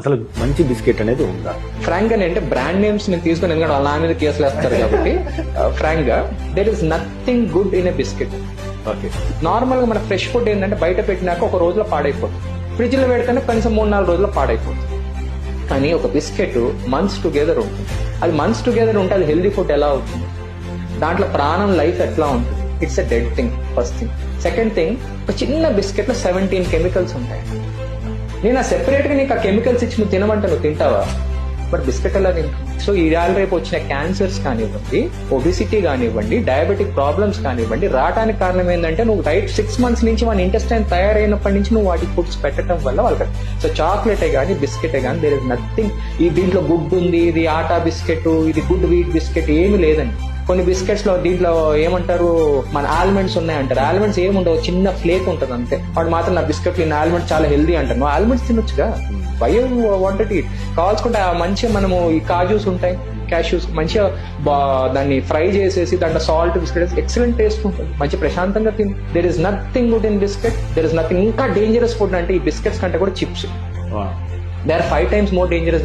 అసలు మంచి బిస్కెట్ అనేది ఉందా? ఫ్రాంక్ అని అంటే బ్రాండ్ నేమ్స్ నేను తీసుకుని ఎందుకంటే వాళ్ళ మీద కేసులు వేస్తారు కాబట్టి ఫ్రాంక్గా there is nothing good in a biscuit okay నార్మల్గా మన ఫ్రెష్ ఫుడ్ ఏంటంటే బయట పెట్టినాక ఒక రోజులో పాడైపోతుంది. ఫ్రిడ్జ్లో పెడితేనే కనీసం మూడు నాలుగు రోజుల్లో పాడైపోతుంది. కానీ ఒక బిస్కెట్ మంత్స్ టుగెదర్ ఉంటుంది. అది మంత్స్ టుగెదర్ ఉంటే అది హెల్దీ ఫుడ్ ఎలా అవుతుంది? దాంట్లో ప్రాణం లైఫ్ ఎట్లా ఉంటుంది? It's a dead thing first thing second thing ఒక చిన్న బిస్కెట్లో సెవెంటీన్ కెమికల్స్ ఉంటాయి. నేను ఆ సెపరేట్గా నీకు ఆ కెమికల్స్ ఇచ్చి నువ్వు తినమంటే నువ్వు తింటావా? బట్ బిస్కెట్ అలా తింటావు? సో ఇవాళ రేపు వచ్చిన క్యాన్సర్స్ కానివ్వండి ఒబిసిటీ కానివ్వండి డయాబెటిక్ ప్రాబ్లమ్స్ కానివ్వండి రావడానికి కారణం ఏంటంటే నువ్వు రైట్ సిక్స్ మంత్స్ నుంచి మన ఇంటెస్టైన్ తయారైనప్పటి నుంచి నువ్వు వాటికి ఫుడ్స్ పెట్టడం వల్ల వాళ్ళకి సో చాక్లెటే కానీ బిస్కెటే కానీ దేర్ ఇస్ నథింగ్ ఈ దీంట్లో గుడ్ ఉంది ఇది ఆటా బిస్కెట్ ఇది గుడ్ వీట్ బిస్కెట్ ఏమీ లేదండి. కొన్ని బిస్కెట్స్లో దీంట్లో ఏమంటారు మన ఆల్మండ్స్ ఉన్నాయంటారు. ఆల్మండ్స్ ఏముండవు చిన్న ఫ్లేక్ ఉంటుంది అంతే. వాడు మాత్రం నా బిస్కెట్ ఈ ఆల్మండ్స్ చాలా హెల్దీ అంటారు నువ్వు ఆల్మండ్స్ తినొచ్చుగా? వై వాంటెడ్ ఇట్ కావాల్సుకుంటే మంచిగా మనము ఈ కాజూస్ ఉంటాయి క్యాష్యూస్ మంచిగా దాన్ని ఫ్రై చేసేసి దాంట్లో సాల్ట్ బిస్కెట్ ఎక్సలెంట్ టేస్ట్ ఉంటుంది. మంచి ప్రశాంతంగా తిని. There is nothing good in biscuit there is nothing ఇంకా డేంజరస్ ఫుడ్ అంటే ఈ బిస్కెట్స్ కంటే కూడా chips they are five times more dangerous